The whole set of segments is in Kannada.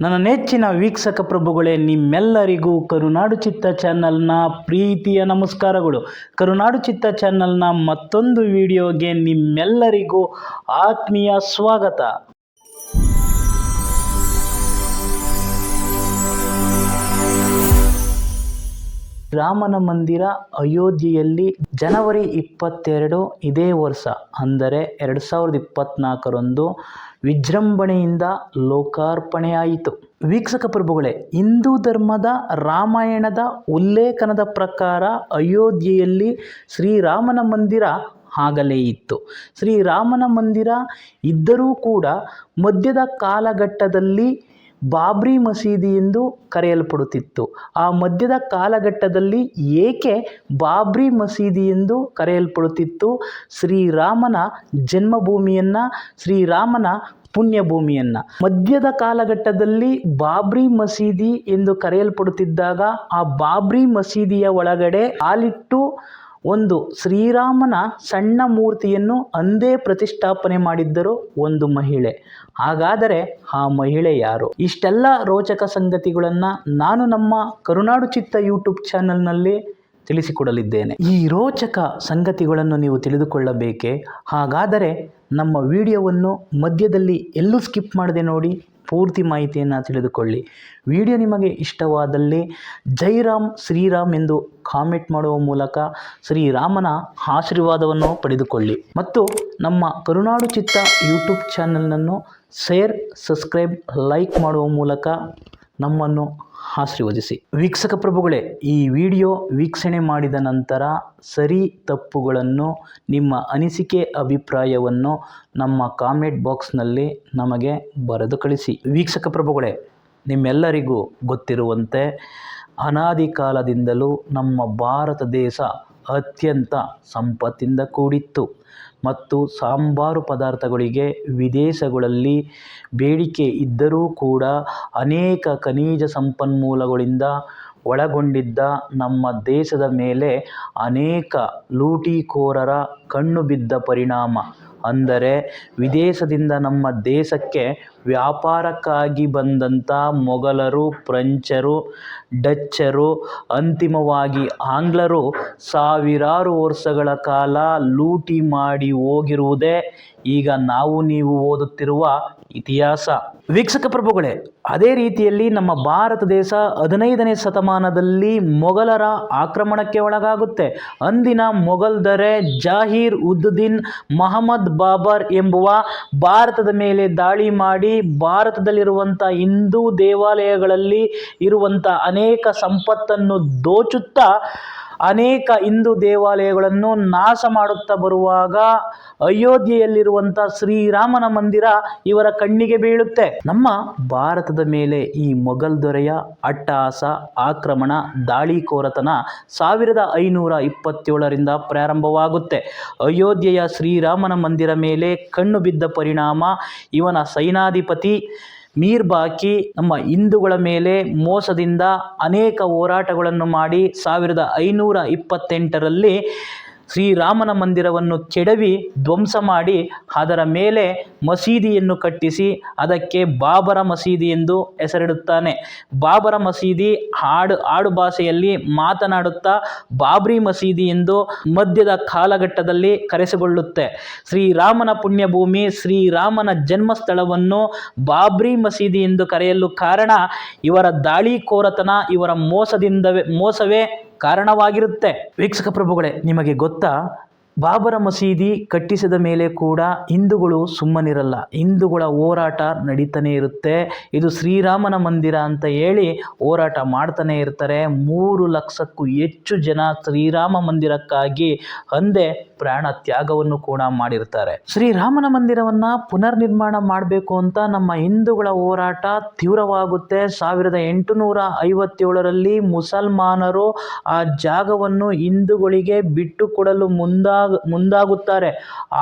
ನನ್ನ ನೆಚ್ಚಿನ ವೀಕ್ಷಕ ಪ್ರಭುಗಳೇ, ನಿಮ್ಮೆಲ್ಲರಿಗೂ ಕರುನಾಡು ಚಿತ್ತ ಚಾನಲ್ನ ಪ್ರೀತಿಯ ನಮಸ್ಕಾರಗಳು. ಕರುನಾಡು ಚಿತ್ತ ಚಾನಲ್ನ ಮತ್ತೊಂದು ವಿಡಿಯೋಗೆ ನಿಮ್ಮೆಲ್ಲರಿಗೂ ಆತ್ಮೀಯ ಸ್ವಾಗತ. ರಾಮನ ಮಂದಿರ ಅಯೋಧ್ಯೆಯಲ್ಲಿ ಜನವರಿ ಇಪ್ಪತ್ತೆರಡು ಇದೇ ವರ್ಷ, ಅಂದರೆ ಎರಡು ಸಾವಿರದ ಇಪ್ಪತ್ತ್ನಾಲ್ಕರಂದು ವಿಜೃಂಭಣೆಯಿಂದ ಲೋಕಾರ್ಪಣೆಯಾಯಿತು. ವೀಕ್ಷಕ ಪ್ರಭುಗಳೇ, ಹಿಂದೂ ಧರ್ಮದ ರಾಮಾಯಣದ ಉಲ್ಲೇಖನದ ಪ್ರಕಾರ ಅಯೋಧ್ಯೆಯಲ್ಲಿ ಶ್ರೀರಾಮನ ಮಂದಿರ ಆಗಲೇ ಇತ್ತು. ಶ್ರೀರಾಮನ ಮಂದಿರ ಇದ್ದರೂ ಕೂಡ ಮಧ್ಯದ ಕಾಲಘಟ್ಟದಲ್ಲಿ ಬಾಬ್ರಿ ಮಸೀದಿ ಎಂದು ಕರೆಯಲ್ಪಡುತ್ತಿತ್ತು. ಆ ಮಧ್ಯದ ಕಾಲಘಟ್ಟದಲ್ಲಿ ಏಕೆ ಬಾಬ್ರಿ ಮಸೀದಿ ಎಂದು ಕರೆಯಲ್ಪಡುತ್ತಿತ್ತು? ಶ್ರೀರಾಮನ ಜನ್ಮಭೂಮಿಯನ್ನು, ಶ್ರೀರಾಮನ ಪುಣ್ಯಭೂಮಿಯನ್ನು. ಮಧ್ಯದ ಕಾಲಘಟ್ಟದಲ್ಲಿ ಬಾಬ್ರಿ ಮಸೀದಿ ಎಂದು ಕರೆಯಲ್ಪಡುತ್ತಿದ್ದಾಗ ಆ ಬಾಬ್ರಿ ಮಸೀದಿಯ ಒಳಗಡೆ ಹಾಲಿಟ್ಟು ಒಂದು ಶ್ರೀರಾಮನ ಸಣ್ಣ ಮೂರ್ತಿಯನ್ನು ಅಂದೇ ಪ್ರತಿಷ್ಠಾಪನೆ ಮಾಡಿದ್ದರು ಒಂದು ಮಹಿಳೆ. ಹಾಗಾದರೆ ಆ ಮಹಿಳೆ ಯಾರು? ಇಷ್ಟೆಲ್ಲ ರೋಚಕ ಸಂಗತಿಗಳನ್ನು ನಾನು ನಮ್ಮ ಕರುನಾಡು ಚಿತ್ತ ಯೂಟ್ಯೂಬ್ ಚಾನಲ್ನಲ್ಲಿ ತಿಳಿಸಿಕೊಡಲಿದ್ದೇನೆ. ಈ ರೋಚಕ ಸಂಗತಿಗಳನ್ನು ನೀವು ತಿಳಿದುಕೊಳ್ಳಬೇಕೇ? ಹಾಗಾದರೆ ನಮ್ಮ ವಿಡಿಯೋವನ್ನು ಮಧ್ಯದಲ್ಲಿ ಎಲ್ಲೂ ಸ್ಕಿಪ್ ಮಾಡದೆ ನೋಡಿ ಪೂರ್ತಿ ಮಾಹಿತಿಯನ್ನು ತಿಳಿದುಕೊಳ್ಳಿ. ವಿಡಿಯೋ ನಿಮಗೆ ಇಷ್ಟವಾದಲ್ಲಿ ಜೈರಾಮ್, ಶ್ರೀರಾಮ್ ಎಂದು ಕಾಮೆಂಟ್ ಮಾಡುವ ಮೂಲಕ ಶ್ರೀರಾಮನ ಆಶೀರ್ವಾದವನ್ನು ಪಡೆದುಕೊಳ್ಳಿ. ಮತ್ತು ನಮ್ಮ ಕರುನಾಡು ಚಿತ್ತ ಯೂಟ್ಯೂಬ್ ಚಾನಲನ್ನು ಶೇರ್, ಸಬ್ಸ್ಕ್ರೈಬ್, ಲೈಕ್ ಮಾಡುವ ಮೂಲಕ ನಮ್ಮನ್ನು ಆಶೀರ್ವದಿಸಿ. ವೀಕ್ಷಕ ಪ್ರಭುಗಳೇ, ಈ ವಿಡಿಯೋ ವೀಕ್ಷಣೆ ಮಾಡಿದ ನಂತರ ಸರಿ ತಪ್ಪುಗಳನ್ನು, ನಿಮ್ಮ ಅನಿಸಿಕೆ ಅಭಿಪ್ರಾಯವನ್ನು ನಮ್ಮ ಕಾಮೆಂಟ್ ಬಾಕ್ಸ್ನಲ್ಲಿ ನಮಗೆ ಬರೆದು ಕಳಿಸಿ. ವೀಕ್ಷಕ ಪ್ರಭುಗಳೇ, ನಿಮ್ಮೆಲ್ಲರಿಗೂ ಗೊತ್ತಿರುವಂತೆ, ಅನಾದಿ ಕಾಲದಿಂದಲೂ ನಮ್ಮ ಭಾರತ ದೇಶ ಅತ್ಯಂತ ಸಂಪತ್ತಿಂದ ಕೂಡಿತ್ತು. ಮತ್ತು ಸಾಂಬಾರು ಪದಾರ್ಥಗಳಿಗೆ ವಿದೇಶಗಳಲ್ಲಿ ಬೇಡಿಕೆ ಇದ್ದರೂ ಕೂಡ ಅನೇಕ ಖನಿಜ ಸಂಪನ್ಮೂಲಗಳಿಂದ ಒಳಗೊಂಡಿದ್ದ ನಮ್ಮ ದೇಶದ ಮೇಲೆ ಅನೇಕ ಲೂಟಿಕೋರರ ಕಣ್ಣು ಬಿದ್ದ ಪರಿಣಾಮ. ಅಂದರೆ ವಿದೇಶದಿಂದ ನಮ್ಮ ದೇಶಕ್ಕೆ ವ್ಯಾಪಾರಕ್ಕಾಗಿ ಬಂದಂಥ ಮೊಘಲರು, ಫ್ರೆಂಚರು, ಡಚ್ಚರು, ಅಂತಿಮವಾಗಿ ಆಂಗ್ಲರು ಸಾವಿರಾರು ವರ್ಷಗಳ ಕಾಲ ಲೂಟಿ ಮಾಡಿ ಹೋಗಿರುವುದೇ ಈಗ ನಾವು ನೀವು ಓದುತ್ತಿರುವ ಇತಿಹಾಸ. ವೀಕ್ಷಕ ಪ್ರಭುಗಳೇ, ಅದೇ ರೀತಿಯಲ್ಲಿ ನಮ್ಮ ಭಾರತ ದೇಶ ಹದಿನೈದನೇ ಶತಮಾನದಲ್ಲಿ ಮೊಘಲರ ಆಕ್ರಮಣಕ್ಕೆ ಒಳಗಾಗುತ್ತೆ. ಅಂದಿನ ಮೊಘಲ್ ದೊರೆ ಜಾಹೀರ್ ಉದ್ದುದ್ದೀನ್ ಮಹಮ್ಮದ್ ಬಾಬರ್ ಎಂಬುವ ಭಾರತದ ಮೇಲೆ ದಾಳಿ ಮಾಡಿ ಭಾರತದಲ್ಲಿರುವಂಥ ಹಿಂದೂ ದೇವಾಲಯಗಳಲ್ಲಿ ಇರುವಂಥ ಅನೇಕ ಸಂಪತ್ತನ್ನು ದೋಚುತ್ತಾ ಅನೇಕ ಹಿಂದೂ ದೇವಾಲಯಗಳನ್ನು ನಾಶ ಮಾಡುತ್ತಾ ಬರುವಾಗ ಅಯೋಧ್ಯೆಯಲ್ಲಿರುವಂಥ ಶ್ರೀರಾಮನ ಮಂದಿರ ಇವರ ಕಣ್ಣಿಗೆ ಬೀಳುತ್ತೆ. ನಮ್ಮ ಭಾರತದ ಮೇಲೆ ಈ ಮೊಘಲ್ ದೊರೆಯ ಅಟ್ಟಹಾಸ ಆಕ್ರಮಣ, ದಾಳಿಕೋರತನ ಸಾವಿರದ ಐನೂರ ಇಪ್ಪತ್ತೇಳರಿಂದ ಪ್ರಾರಂಭವಾಗುತ್ತೆ. ಅಯೋಧ್ಯೆಯ ಶ್ರೀರಾಮನ ಮಂದಿರ ಮೇಲೆ ಕಣ್ಣು ಬಿದ್ದ ಪರಿಣಾಮ ಇವನ ಸೈನಾಧಿಪತಿ ಮೀರ್ ಬಾಕಿ ನಮ್ಮ ಹಿಂದೂಗಳ ಮೇಲೆ ಮೋಸದಿಂದ ಅನೇಕ ಹೋರಾಟಗಳನ್ನು ಮಾಡಿ ಸಾವಿರದ ಐನೂರ ಇಪ್ಪತ್ತೆಂಟರಲ್ಲಿ ಶ್ರೀರಾಮನ ಮಂದಿರವನ್ನು ಕೆಡವಿ ಧ್ವಂಸ ಮಾಡಿ ಅದರ ಮೇಲೆ ಮಸೀದಿಯನ್ನು ಕಟ್ಟಿಸಿ ಅದಕ್ಕೆ ಬಾಬರ ಮಸೀದಿ ಎಂದು ಹೆಸರಿಡುತ್ತಾನೆ. ಬಾಬರ ಮಸೀದಿ ಹಾಡು ಆಡು ಭಾಷೆಯಲ್ಲಿ ಮಾತನಾಡುತ್ತಾ ಬಾಬ್ರಿ ಮಸೀದಿ ಎಂದು ಮಧ್ಯದ ಕಾಲಘಟ್ಟದಲ್ಲಿ ಕರೆಸಿಕೊಳ್ಳುತ್ತೆ. ಶ್ರೀರಾಮನ ಪುಣ್ಯಭೂಮಿ ಶ್ರೀರಾಮನ ಜನ್ಮಸ್ಥಳವನ್ನು ಬಾಬ್ರಿ ಮಸೀದಿ ಎಂದು ಕರೆಯಲು ಕಾರಣ ಇವರ ದಾಳಿಕೋರತನ, ಇವರ ಮೋಸದಿಂದವೇ, ಮೋಸವೇ ಕಾರಣವಾಗಿರುತ್ತೆ. ವೀಕ್ಷಕ ಪ್ರಭುಗಳೇ, ನಿಮಗೆ ಗೊತ್ತಾ? ಬಾಬರ ಮಸೀದಿ ಕಟ್ಟಿಸಿದ ಮೇಲೆ ಕೂಡ ಹಿಂದೂಗಳು ಸುಮ್ಮನಿರಲ್ಲ. ಹಿಂದೂಗಳ ಹೋರಾಟ ನಡೀತಾನೆ ಇರುತ್ತೆ. ಇದು ಶ್ರೀರಾಮನ ಮಂದಿರ ಅಂತ ಹೇಳಿ ಹೋರಾಟ ಮಾಡ್ತಾನೆ ಇರ್ತಾರೆ. ಮೂರು ಲಕ್ಷಕ್ಕೂ ಹೆಚ್ಚು ಜನ ಶ್ರೀರಾಮ ಮಂದಿರಕ್ಕಾಗಿ ಅಂದೇ ಪ್ರಾಣ ತ್ಯಾಗವನ್ನು ಕೂಡ ಮಾಡಿರ್ತಾರೆ. ಶ್ರೀರಾಮನ ಮಂದಿರವನ್ನ ಪುನರ್ ನಿರ್ಮಾಣ ಮಾಡಬೇಕು ಅಂತ ನಮ್ಮ ಹಿಂದೂಗಳ ಹೋರಾಟ ತೀವ್ರವಾಗುತ್ತೆ. ಸಾವಿರದ ಎಂಟುನೂರ ಐವತ್ತೇಳರಲ್ಲಿ ಮುಸಲ್ಮಾನರು ಆ ಜಾಗವನ್ನು ಹಿಂದೂಗಳಿಗೆ ಬಿಟ್ಟು ಕೊಡಲು ಮುಂದಾಗ ಮುಂದಾಗುತ್ತಾರೆ.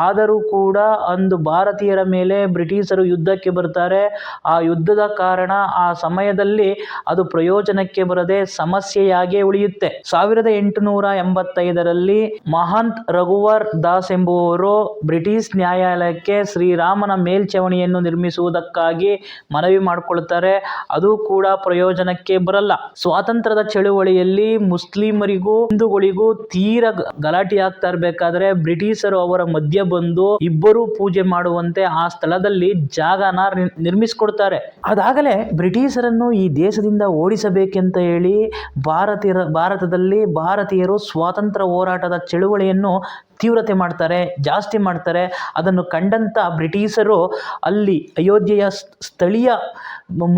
ಆದರೂ ಕೂಡ ಅಂದು ಭಾರತೀಯರ ಮೇಲೆ ಬ್ರಿಟಿಷರು ಯುದ್ಧಕ್ಕೆ ಬರ್ತಾರೆ. ಆ ಯುದ್ಧದ ಕಾರಣ ಆ ಸಮಯದಲ್ಲಿ ಅದು ಪ್ರಯೋಜನಕ್ಕೆ ಬರದೆ ಸಮಸ್ಯೆಯಾಗೇ ಉಳಿಯುತ್ತೆ. ಸಾವಿರದ ಎಂಟುನೂರ ಎಂಬತ್ತೈದರಲ್ಲಿ ಮಹಂತ್ ರಘುವ ಗೋವರ್ ದಾಸ್ ಎಂಬುವವರು ಬ್ರಿಟಿಷ್ ನ್ಯಾಯಾಲಯಕ್ಕೆ ಶ್ರೀರಾಮನ ಮೇಲ್ಛಾವಣಿಯನ್ನು ನಿರ್ಮಿಸುವುದಕ್ಕಾಗಿ ಮನವಿ ಮಾಡಿಕೊಳ್ತಾರೆ. ಅದು ಕೂಡ ಪ್ರಯೋಜನಕ್ಕೆ ಬರಲ್ಲ. ಸ್ವಾತಂತ್ರ್ಯದ ಚಳುವಳಿಯಲ್ಲಿ ಮುಸ್ಲಿಮರಿಗೂ, ಹಿಂದೂಗಳಿಗೂ ತೀರ ಗಲಾಟೆ ಆಗ್ತಾ ಇರಬೇಕಾದ್ರೆ ಬ್ರಿಟಿಷರು ಅವರ ಮಧ್ಯ ಬಂದು ಇಬ್ಬರು ಪೂಜೆ ಮಾಡುವಂತೆ ಆ ಸ್ಥಳದಲ್ಲಿ ಜಾಗನ ನಿರ್- ನಿರ್ಮಿಸಿಕೊಡ್ತಾರೆ. ಅದಾಗಲೇ ಬ್ರಿಟಿಷರನ್ನು ಈ ದೇಶದಿಂದ ಓಡಿಸಬೇಕೆಂತ ಹೇಳಿ ಭಾರತೀಯರ, ಭಾರತದಲ್ಲಿ ಭಾರತೀಯರು ಸ್ವಾತಂತ್ರ್ಯ ಹೋರಾಟದ ಚಳುವಳಿಯನ್ನು ತೀವ್ರತೆ ಮಾಡ್ತಾರೆ, ಜಾಸ್ತಿ ಮಾಡ್ತಾರೆ. ಅದನ್ನು ಕಂಡಂಥ ಬ್ರಿಟಿಷರು ಅಲ್ಲಿ ಅಯೋಧ್ಯೆಯ ಸ್ಥಳೀಯ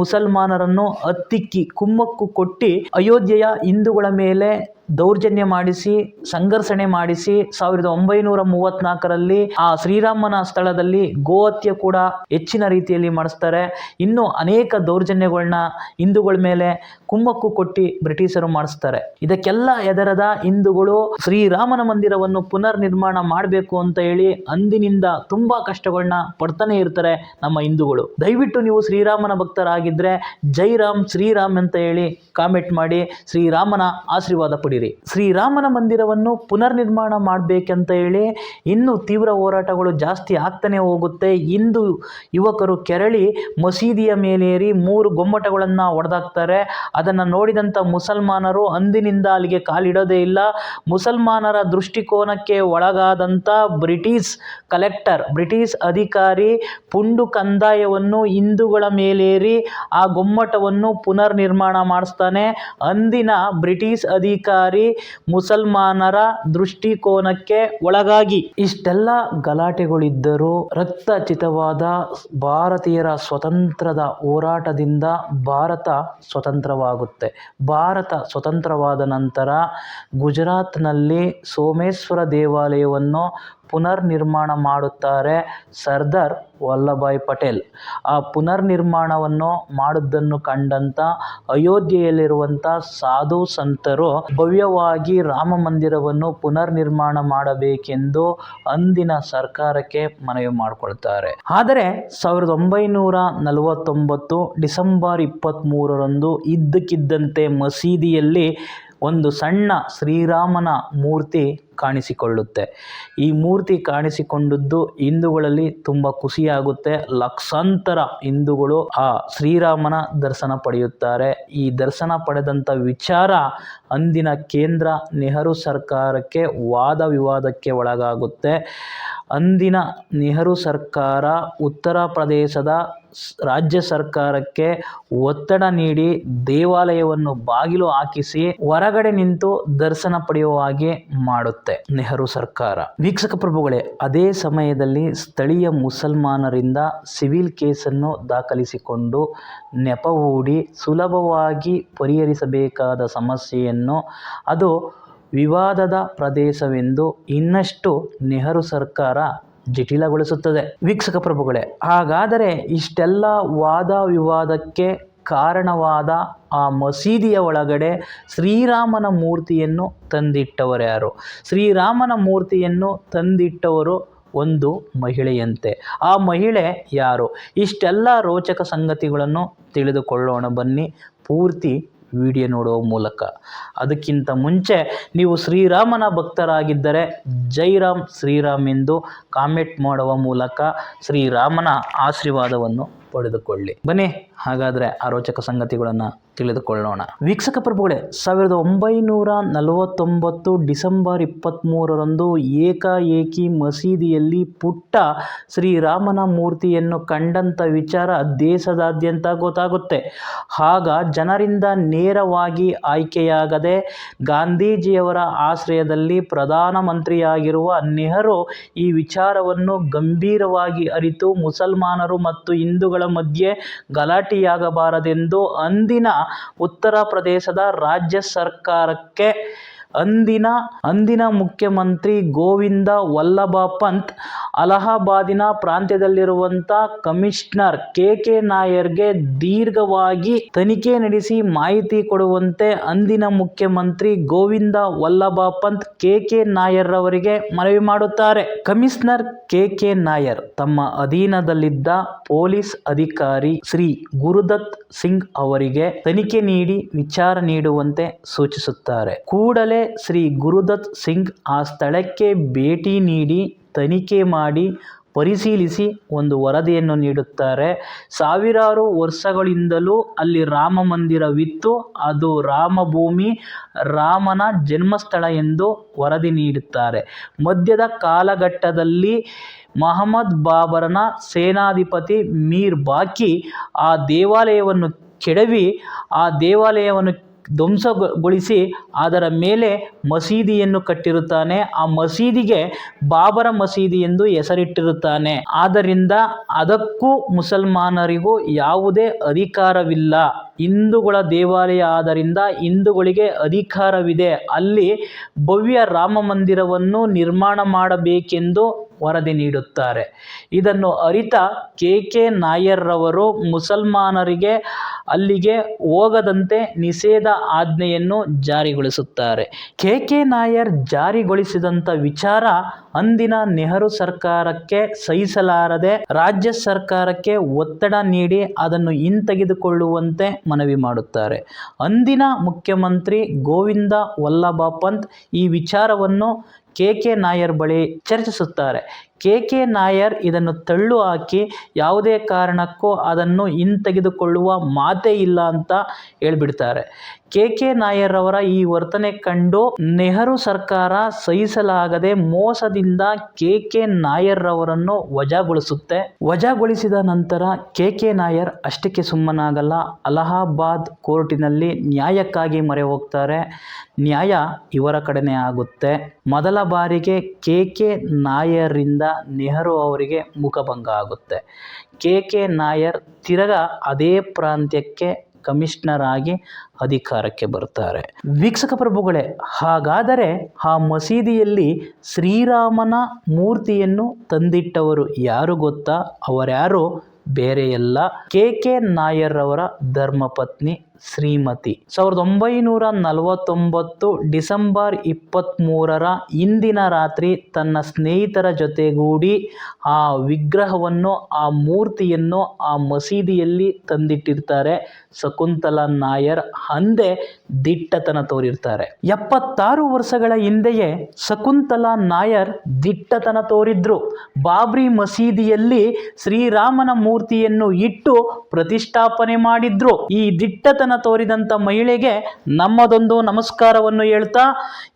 ಮುಸಲ್ಮಾನರನ್ನು ಹತ್ತಿಕ್ಕಿ ಕುಮ್ಮಕ್ಕು ಕೊಟ್ಟು ಅಯೋಧ್ಯೆಯ ಹಿಂದೂಗಳ ಮೇಲೆ ದೌರ್ಜನ್ಯ ಮಾಡಿಸಿ, ಸಂಘರ್ಷಣೆ ಮಾಡಿಸಿ ಸಾವಿರದ ಒಂಬೈನೂರ ಮೂವತ್ನಾಲ್ಕರಲ್ಲಿ ಆ ಶ್ರೀರಾಮನ ಸ್ಥಳದಲ್ಲಿ ಗೋಹತ್ಯೆ ಕೂಡ ಹೆಚ್ಚಿನ ರೀತಿಯಲ್ಲಿ ಮಾಡಿಸ್ತಾರೆ. ಇನ್ನು ಅನೇಕ ದೌರ್ಜನ್ಯಗಳನ್ನ ಹಿಂದೂಗಳ ಮೇಲೆ ಕುಮ್ಮಕ್ಕು ಕೊಟ್ಟಿ ಬ್ರಿಟಿಷರು ಮಾಡಿಸ್ತಾರೆ. ಇದಕ್ಕೆಲ್ಲ ಎದರದ ಹಿಂದೂಗಳು ಶ್ರೀರಾಮನ ಮಂದಿರವನ್ನು ಪುನರ್ ನಿರ್ಮಾಣ ಮಾಡಬೇಕು ಅಂತ ಹೇಳಿ ಅಂದಿನಿಂದ ತುಂಬಾ ಕಷ್ಟಗಳನ್ನ ಪಡ್ತಾನೆ ಇರ್ತಾರೆ ನಮ್ಮ ಹಿಂದೂಗಳು. ದಯವಿಟ್ಟು ನೀವು ಶ್ರೀರಾಮನ ಭಕ್ತರಾಗಿದ್ದರೆ ಜೈ ರಾಮ್, ಶ್ರೀರಾಮ್ ಅಂತ ಹೇಳಿ ಕಾಮೆಂಟ್ ಮಾಡಿ ಶ್ರೀರಾಮನ ಆಶೀರ್ವಾದ ಪಡೀರಿ ಶ್ರೀರಾಮನ ಮಂದಿರವನ್ನು ಪುನರ್ ನಿರ್ಮಾಣ ಮಾಡಬೇಕಂತ ಹೇಳಿ ಇನ್ನೂ ತೀವ್ರ ಹೋರಾಟಗಳು ಜಾಸ್ತಿ ಆಗ್ತಾನೆ ಹೋಗುತ್ತೆ. ಇಂದು ಯುವಕರು ಕೆರಳಿ ಮಸೀದಿಯ ಮೇಲೇರಿ ಮೂರು ಗೊಮ್ಮಟಗಳನ್ನು ಹೊಡೆದಾಕ್ತಾರೆ ಅದನ್ನು ನೋಡಿದಂಥ ಮುಸಲ್ಮಾನರು ಅಂದಿನಿಂದ ಅಲ್ಲಿಗೆ ಕಾಲಿಡೋದೇ ಇಲ್ಲ. ಮುಸಲ್ಮಾನರ ದೃಷ್ಟಿಕೋನಕ್ಕೆ ಒಳಗಾದಂಥ ಬ್ರಿಟಿಷ್ ಕಲೆಕ್ಟರ್, ಬ್ರಿಟಿಷ್ ಅಧಿಕಾರಿ ಪುಂಡು ಕಂದಾಯವನ್ನು ಹಿಂದೂಗಳ ಮೇಲೇರಿ ಆ ಗೊಮ್ಮಟವನ್ನು ಪುನರ್ ನಿರ್ಮಾಣ ಮಾಡಿಸ್ತಾನೆ. ಅಂದಿನ ಬ್ರಿಟಿಷ್ ಅಧಿಕಾರಿ ಮುಸಲ್ಮಾನರ ದೃಷ್ಟಿಕೋನಕ್ಕೆ ಒಳಗಾಗಿ ಇಷ್ಟೆಲ್ಲ ಗಲಾಟೆಗಳಿದ್ದರೂ ರಕ್ತಚಿತವಾದ ಭಾರತೀಯರ ಸ್ವತಂತ್ರದ ಹೋರಾಟದಿಂದ ಭಾರತ ಸ್ವತಂತ್ರವಾಗುತ್ತೆ. ಭಾರತ ಸ್ವತಂತ್ರವಾದ ನಂತರ ಗುಜರಾತ್ನಲ್ಲಿ ಸೋಮೇಶ್ವರ ದೇವಾಲಯವನ್ನು ಪುನರ್ ನಿರ್ಮಾಣ ಮಾಡುತ್ತಾರೆ ಸರ್ದಾರ್ ವಲ್ಲಭಾಯ್ ಪಟೇಲ್. ಆ ಪುನರ್ ನಿರ್ಮಾಣವನ್ನು ಮಾಡಿದ್ದನ್ನು ಕಂಡಂತ ಅಯೋಧ್ಯೆಯಲ್ಲಿರುವಂಥ ಸಾಧು ಸಂತರು ಭವ್ಯವಾಗಿ ರಾಮ ಮಂದಿರವನ್ನು ಪುನರ್ ನಿರ್ಮಾಣ ಮಾಡಬೇಕೆಂದು ಅಂದಿನ ಸರ್ಕಾರಕ್ಕೆ ಮನವಿ ಮಾಡಿಕೊಳ್ತಾರೆ. ಆದರೆ ಸಾವಿರದ ಒಂಬೈನೂರ ನಲವತ್ತೊಂಬತ್ತು ಡಿಸೆಂಬರ್ ಇಪ್ಪತ್ತ್ಮೂರರಂದು ಇದ್ದಕ್ಕಿದ್ದಂತೆ ಮಸೀದಿಯಲ್ಲಿ ಒಂದು ಸಣ್ಣ ಶ್ರೀರಾಮನ ಮೂರ್ತಿ ಕಾಣಿಸಿಕೊಳ್ಳುತ್ತೆ. ಈ ಮೂರ್ತಿ ಕಾಣಿಸಿಕೊಂಡದ್ದು ಹಿಂದೂಗಳಲ್ಲಿ ತುಂಬ ಖುಷಿಯಾಗುತ್ತೆ. ಲಕ್ಷಾಂತರ ಹಿಂದೂಗಳು ಆ ಶ್ರೀರಾಮನ ದರ್ಶನ ಪಡೆಯುತ್ತಾರೆ. ಈ ದರ್ಶನ ಪಡೆದಂಥ ವಿಚಾರ ಅಂದಿನ ಕೇಂದ್ರ ನೆಹರು ಸರ್ಕಾರಕ್ಕೆ ವಾದ ವಿವಾದಕ್ಕೆ ಒಳಗಾಗುತ್ತೆ. ಅಂದಿನ ನೆಹರು ಸರ್ಕಾರ ಉತ್ತರ ಪ್ರದೇಶದ ರಾಜ್ಯ ಸರ್ಕಾರಕ್ಕೆ ಒತ್ತಡ ನೀಡಿ ದೇವಾಲಯವನ್ನು ಬಾಗಿಲು ಹಾಕಿಸಿ ಹೊರಗಡೆ ನಿಂತು ದರ್ಶನ ಪಡೆಯುವ ಹಾಗೆ ಮಾಡುತ್ತೆ ನೆಹರು ಸರ್ಕಾರ. ವೀಕ್ಷಕ ಪ್ರಭುಗಳೇ, ಅದೇ ಸಮಯದಲ್ಲಿ ಸ್ಥಳೀಯ ಮುಸಲ್ಮಾನರಿಂದ ಸಿವಿಲ್ ಕೇಸನ್ನು ದಾಖಲಿಸಿಕೊಂಡು ನೆಪ ಹೂಡಿ ಸುಲಭವಾಗಿ ಪರಿಹರಿಸಬೇಕಾದ ಸಮಸ್ಯೆಯನ್ನು ಅದು ವಿವಾದದ ಪ್ರದೇಶವೆಂದು ಇನ್ನಷ್ಟು ನೆಹರು ಸರ್ಕಾರ ಜಟಿಲಗೊಳಿಸುತ್ತದೆ. ವೀಕ್ಷಕ ಪ್ರಭುಗಳೇ, ಹಾಗಾದರೆ ಇಷ್ಟೆಲ್ಲ ವಾದ ವಿವಾದಕ್ಕೆ ಕಾರಣವಾದ ಆ ಮಸೀದಿಯ ಒಳಗಡೆ ಶ್ರೀರಾಮನ ಮೂರ್ತಿಯನ್ನು ತಂದಿಟ್ಟವರು ಯಾರು? ಶ್ರೀರಾಮನ ಮೂರ್ತಿಯನ್ನು ತಂದಿಟ್ಟವರು ಒಂದು ಮಹಿಳೆಯಂತೆ. ಆ ಮಹಿಳೆ ಯಾರು? ಇಷ್ಟೆಲ್ಲ ರೋಚಕ ಸಂಗತಿಗಳನ್ನು ತಿಳಿದುಕೊಳ್ಳೋಣ ಬನ್ನಿ. ಪೂರ್ತಿ ವಿಡಿಯೋ ನೋಡುವ ಮೂಲಕ. ಅದಕ್ಕಿಂತ ಮುಂಚೆ ನೀವು ಶ್ರೀರಾಮನ ಭಕ್ತರಾಗಿದ್ದರೆ ಜೈರಾಮ್ ಶ್ರೀರಾಮ್ ಎಂದು ಕಾಮೆಂಟ್ ಮಾಡುವ ಮೂಲಕ ಶ್ರೀರಾಮನ ಆಶೀರ್ವಾದವನ್ನು ಪಡೆದುಕೊಳ್ಳಿ. ಬನ್ನಿ, ಹಾಗಾದರೆ ಆ ರೋಚಕ ಸಂಗತಿಗಳನ್ನು ತಿಳಿದುಕೊಳ್ಳೋಣ. ವೀಕ್ಷಕ ಪ್ರಭುಗಳೇ, ಸಾವಿರದ ಒಂಬೈನೂರ ನಲವತ್ತೊಂಬತ್ತು ಡಿಸೆಂಬರ್ ಇಪ್ಪತ್ತ್ಮೂರರಂದು ಏಕಾಏಕಿ ಮಸೀದಿಯಲ್ಲಿ ಪುಟ್ಟ ಶ್ರೀರಾಮನ ಮೂರ್ತಿಯನ್ನು ಕಂಡಂಥ ವಿಚಾರ ದೇಶದಾದ್ಯಂತ ಗೊತ್ತಾಗುತ್ತೆ. ಆಗ ಜನರಿಂದ ನೇರವಾಗಿ ಆಯ್ಕೆಯಾಗದೆ ಗಾಂಧೀಜಿಯವರ ಆಶ್ರಯದಲ್ಲಿ ಪ್ರಧಾನಮಂತ್ರಿಯಾಗಿರುವ ನೆಹರು ಈ ವಿಚಾರವನ್ನು ಗಂಭೀರವಾಗಿ ಅರಿತು ಮುಸಲ್ಮಾನರು ಮತ್ತು ಹಿಂದೂಗಳ ಮಧ್ಯೆ ಗಲಾಟೆಯಾಗಬಾರದೆಂದು ಅಂದಿನ ಉತ್ತರ ಪ್ರದೇಶದ ರಾಜ್ಯ ಸರ್ಕಾರಕ್ಕೆ ಅಂದಿನ ಅಂದಿನ ಮುಖ್ಯಮಂತ್ರಿ ಗೋವಿಂದ ವಲ್ಲಭ ಪಂತ್ ಅಲಹಾಬಾದಿನ ಪ್ರಾಂತ್ಯದಲ್ಲಿರುವಂಥ ಕಮಿಷನರ್ ಕೆ ಕೆ ನಾಯರ್ಗೆ ದೀರ್ಘವಾಗಿ ತನಿಖೆ ನಡೆಸಿ ಮಾಹಿತಿ ಕೊಡುವಂತೆ ಅಂದಿನ ಮುಖ್ಯಮಂತ್ರಿ ಗೋವಿಂದ ವಲ್ಲಭ ಪಂತ್ ಕೆ ಕೆ ನಾಯರ್ ಅವರಿಗೆ ಮನವಿ ಮಾಡುತ್ತಾರೆ. ಕಮಿಷನರ್ ಕೆ ಕೆ ನಾಯರ್ ತಮ್ಮ ಅಧೀನದಲ್ಲಿದ್ದ ಪೊಲೀಸ್ ಅಧಿಕಾರಿ ಶ್ರೀ ಗುರುದತ್ ಸಿಂಗ್ ಅವರಿಗೆ ತನಿಖೆ ನೀಡಿ ವಿಚಾರ ನೀಡುವಂತೆ ಸೂಚಿಸುತ್ತಾರೆ. ಕೂಡಲೇ ಶ್ರೀ ಗುರುದತ್ ಸಿಂಗ್ ಆ ಸ್ಥಳಕ್ಕೆ ಭೇಟಿ ನೀಡಿ ತನಿಖೆ ಮಾಡಿ ಪರಿಶೀಲಿಸಿ ಒಂದು ವರದಿಯನ್ನು ನೀಡುತ್ತಾರೆ. ಸಾವಿರಾರು ವರ್ಷಗಳಿಂದಲೂ ಅಲ್ಲಿ ರಾಮ ಮಂದಿರವಿತ್ತು. ಅದು ರಾಮಭೂಮಿ, ರಾಮನ ಜನ್ಮಸ್ಥಳ ಎಂದು ವರದಿ ನೀಡುತ್ತಾರೆ. ಮಧ್ಯದ ಕಾಲಘಟ್ಟದಲ್ಲಿ ಮಹಮ್ಮದ್ ಬಾಬರನ ಸೇನಾಧಿಪತಿ ಮೀರ್ ಬಾಕಿ ಆ ದೇವಾಲಯವನ್ನು ಕೆಡವಿ, ಆ ದೇವಾಲಯವನ್ನು ಧ್ವಂಸಗೊಳಿಸಿ ಅದರ ಮೇಲೆ ಮಸೀದಿಯನ್ನು ಕಟ್ಟಿರುತ್ತಾನೆ. ಆ ಮಸೀದಿಗೆ ಬಾಬರ ಮಸೀದಿ ಎಂದು ಹೆಸರಿಟ್ಟಿರುತ್ತಾನೆ. ಆದ್ದರಿಂದ ಅದಕ್ಕೂ ಮುಸಲ್ಮಾನರಿಗೂ ಯಾವುದೇ ಅಧಿಕಾರವಿಲ್ಲ. ಹಿಂದೂಗಳ ದೇವಾಲಯ ಆದ್ದರಿಂದ ಹಿಂದೂಗಳಿಗೆ ಅಧಿಕಾರವಿದೆ. ಅಲ್ಲಿ ಭವ್ಯ ರಾಮ ಮಂದಿರವನ್ನು ನಿರ್ಮಾಣ ಮಾಡಬೇಕೆಂದು ವರದಿ ನೀಡುತ್ತಾರೆ. ಇದನ್ನು ಅರಿತ ಕೆ. ಕೆ. ನಾಯರ್ರವರು ಮುಸಲ್ಮಾನರಿಗೆ ಅಲ್ಲಿಗೆ ಹೋಗದಂತೆ ನಿಷೇಧ ಆಜ್ಞೆಯನ್ನು ಜಾರಿಗೊಳಿಸುತ್ತಾರೆ. ಕೆ. ಕೆ. ನಾಯರ್ ಜಾರಿಗೊಳಿಸಿದಂಥ ವಿಚಾರ ಅಂದಿನ ನೆಹರು ಸರ್ಕಾರಕ್ಕೆ ಸಹಿಸಲಾರದೆ ರಾಜ್ಯ ಸರ್ಕಾರಕ್ಕೆ ಒತ್ತಡ ನೀಡಿ ಅದನ್ನು ಹಿಂತೆಗೆದುಕೊಳ್ಳುವಂತೆ ಮನವಿ ಮಾಡುತ್ತಾರೆ. ಅಂದಿನ ಮುಖ್ಯಮಂತ್ರಿ ಗೋವಿಂದ ವಲ್ಲಭ ಪಂತ್ ಈ ವಿಚಾರವನ್ನು ಕೆ ಕೆ ನಾಯರ್ ಬಳಿ ಚರ್ಚಿಸುತ್ತಾರೆ. ಕೆ ಕೆ ನಾಯರ್ ಇದನ್ನು ತಳ್ಳು ಹಾಕಿ ಯಾವುದೇ ಕಾರಣಕ್ಕೂ ಅದನ್ನು ಹಿಂತೆಗೆದುಕೊಳ್ಳುವ ಮಾತೇ ಇಲ್ಲ ಅಂತ ಹೇಳ್ಬಿಡ್ತಾರೆ. ಕೆ ಕೆ ನಾಯರ್ ಅವರ ಈ ವರ್ತನೆ ಕಂಡು ನೆಹರು ಸರ್ಕಾರ ಸಹಿಸಲಾಗದೆ ಮೋಸದಿಂದ ಕೆ ಕೆ ನಾಯರ್ ಅವರನ್ನು ವಜಾಗೊಳಿಸುತ್ತೆ. ವಜಾಗೊಳಿಸಿದ ನಂತರ ಕೆ ಕೆ ನಾಯರ್ ಅಷ್ಟಕ್ಕೆ ಸುಮ್ಮನಾಗಲ್ಲ. ಅಲಹಾಬಾದ್ ಕೋರ್ಟಿನಲ್ಲಿ ನ್ಯಾಯಕ್ಕಾಗಿ ಮೊರೆ ಹೋಗ್ತಾರೆ. ನ್ಯಾಯ ಇವರ ಕಡೆನೇ ಆಗುತ್ತೆ. ಮೊದಲ ಬಾರಿಗೆ ಕೆ ಕೆ ನಾಯರಿಂದ ನೆಹರು ಅವರಿಗೆ ಮುಖಭಂಗ ಆಗುತ್ತೆ. ಕೆ. ಕೆ. ನಾಯರ್ ತಿರಗ ಅದೇ ಪ್ರಾಂತ್ಯಕ್ಕೆ ಕಮಿಷನರ್ ಆಗಿ ಅಧಿಕಾರಕ್ಕೆ ಬರ್ತಾರೆ. ವೀಕ್ಷಕ ಪ್ರಭುಗಳೇ, ಹಾಗಾದರೆ ಆ ಮಸೀದಿಯಲ್ಲಿ ಶ್ರೀರಾಮನ ಮೂರ್ತಿಯನ್ನು ತಂದಿಟ್ಟವರು ಯಾರು ಗೊತ್ತಾ? ಅವರ್ಯಾರು ಬೇರೆಯಲ್ಲ. ಕೆ. ಕೆ. ನಾಯರ್ ಅವರ ಧರ್ಮಪತ್ನಿ ಶ್ರೀಮತಿ. ಸಾವಿರದ ಒಂಬೈನೂರ ನಲವತ್ತೊಂಬತ್ತು ಡಿಸೆಂಬರ್ ಇಪ್ಪತ್ತ್ಮೂರರ ಇಂದಿನ ರಾತ್ರಿ ತನ್ನ ಸ್ನೇಹಿತರ ಜೊತೆಗೂಡಿ ಆ ವಿಗ್ರಹವನ್ನು, ಆ ಮೂರ್ತಿಯನ್ನು ಆ ಮಸೀದಿಯಲ್ಲಿ ತಂದಿಟ್ಟಿರ್ತಾರೆ ಶಕುಂತಲಾ ನಾಯರ್. ಅಂದೇ ದಿಟ್ಟತನ ತೋರಿರ್ತಾರೆ. ಎಪ್ಪತ್ತಾರು ವರ್ಷಗಳ ಹಿಂದೆಯೇ ಶಕುಂತಲಾ ನಾಯರ್ ದಿಟ್ಟತನ ತೋರಿದ್ರು. ಬಾಬ್ರಿ ಮಸೀದಿಯಲ್ಲಿ ಶ್ರೀರಾಮನ ಮೂರ್ತಿಯನ್ನು ಇಟ್ಟು ಪ್ರತಿಷ್ಠಾಪನೆ ಮಾಡಿದ್ರು. ಈ ದಿಟ್ಟತನ ತೋರಿದಂಥ ಮಹಿಳೆಗೆ ನಮ್ಮದೊಂದು ನಮಸ್ಕಾರವನ್ನು ಹೇಳ್ತಾ,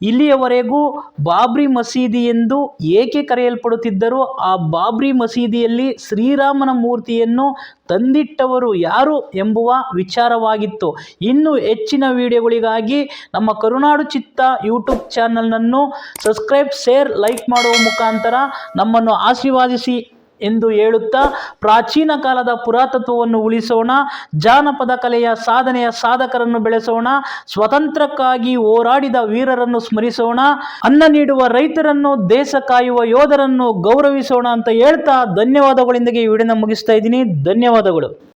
ಇಲ್ಲಿಯವರೆಗೂ ಬಾಬ್ರಿ ಮಸೀದಿ ಎಂದು ಏಕೆ ಕರೆಯಲ್ಪಡುತ್ತಿದ್ದರೂ, ಆ ಬಾಬ್ರಿ ಮಸೀದಿಯಲ್ಲಿ ಶ್ರೀರಾಮನ ಮೂರ್ತಿಯನ್ನು ತಂದಿಟ್ಟವರು ಯಾರು ಎಂಬುವ ವಿಚಾರವಾಗಿತ್ತು. ಇನ್ನು ಹೆಚ್ಚಿನ ವಿಡಿಯೋಗಳಿಗಾಗಿ ನಮ್ಮ ಕರುನಾಡು ಚಿತ್ತ ಯೂಟ್ಯೂಬ್ ಚಾನಲ್ನನ್ನು ಸಬ್ಸ್ಕ್ರೈಬ್, ಶೇರ್, ಲೈಕ್ ಮಾಡುವ ಮುಖಾಂತರ ನಮ್ಮನ್ನು ಆಶೀರ್ವಾದಿಸಿ. ಎಂದು ಹೇಳುತ್ತಾ, ಪ್ರಾಚೀನ ಕಾಲದ ಪುರಾತತ್ವವನ್ನು ಉಳಿಸೋಣ, ಜಾನಪದ ಕಲೆಯ ಸಾಧನೆಯ ಸಾಧಕರನ್ನು ಬೆಳೆಸೋಣ ಸ್ವತಂತ್ರಕ್ಕಾಗಿ ಹೋರಾಡಿದ ವೀರರನ್ನು ಸ್ಮರಿಸೋಣ, ಅನ್ನ ನೀಡುವ ರೈತರನ್ನು, ದೇಶ ಕಾಯುವ ಯೋಧರನ್ನು ಗೌರವಿಸೋಣ ಅಂತ ಹೇಳ್ತಾ ಧನ್ಯವಾದಗಳೊಂದಿಗೆ ಈ ವಿಡಿಯೋನ ಮುಗಿಸ್ತಾ ಇದ್ದೀನಿ. ಧನ್ಯವಾದಗಳು.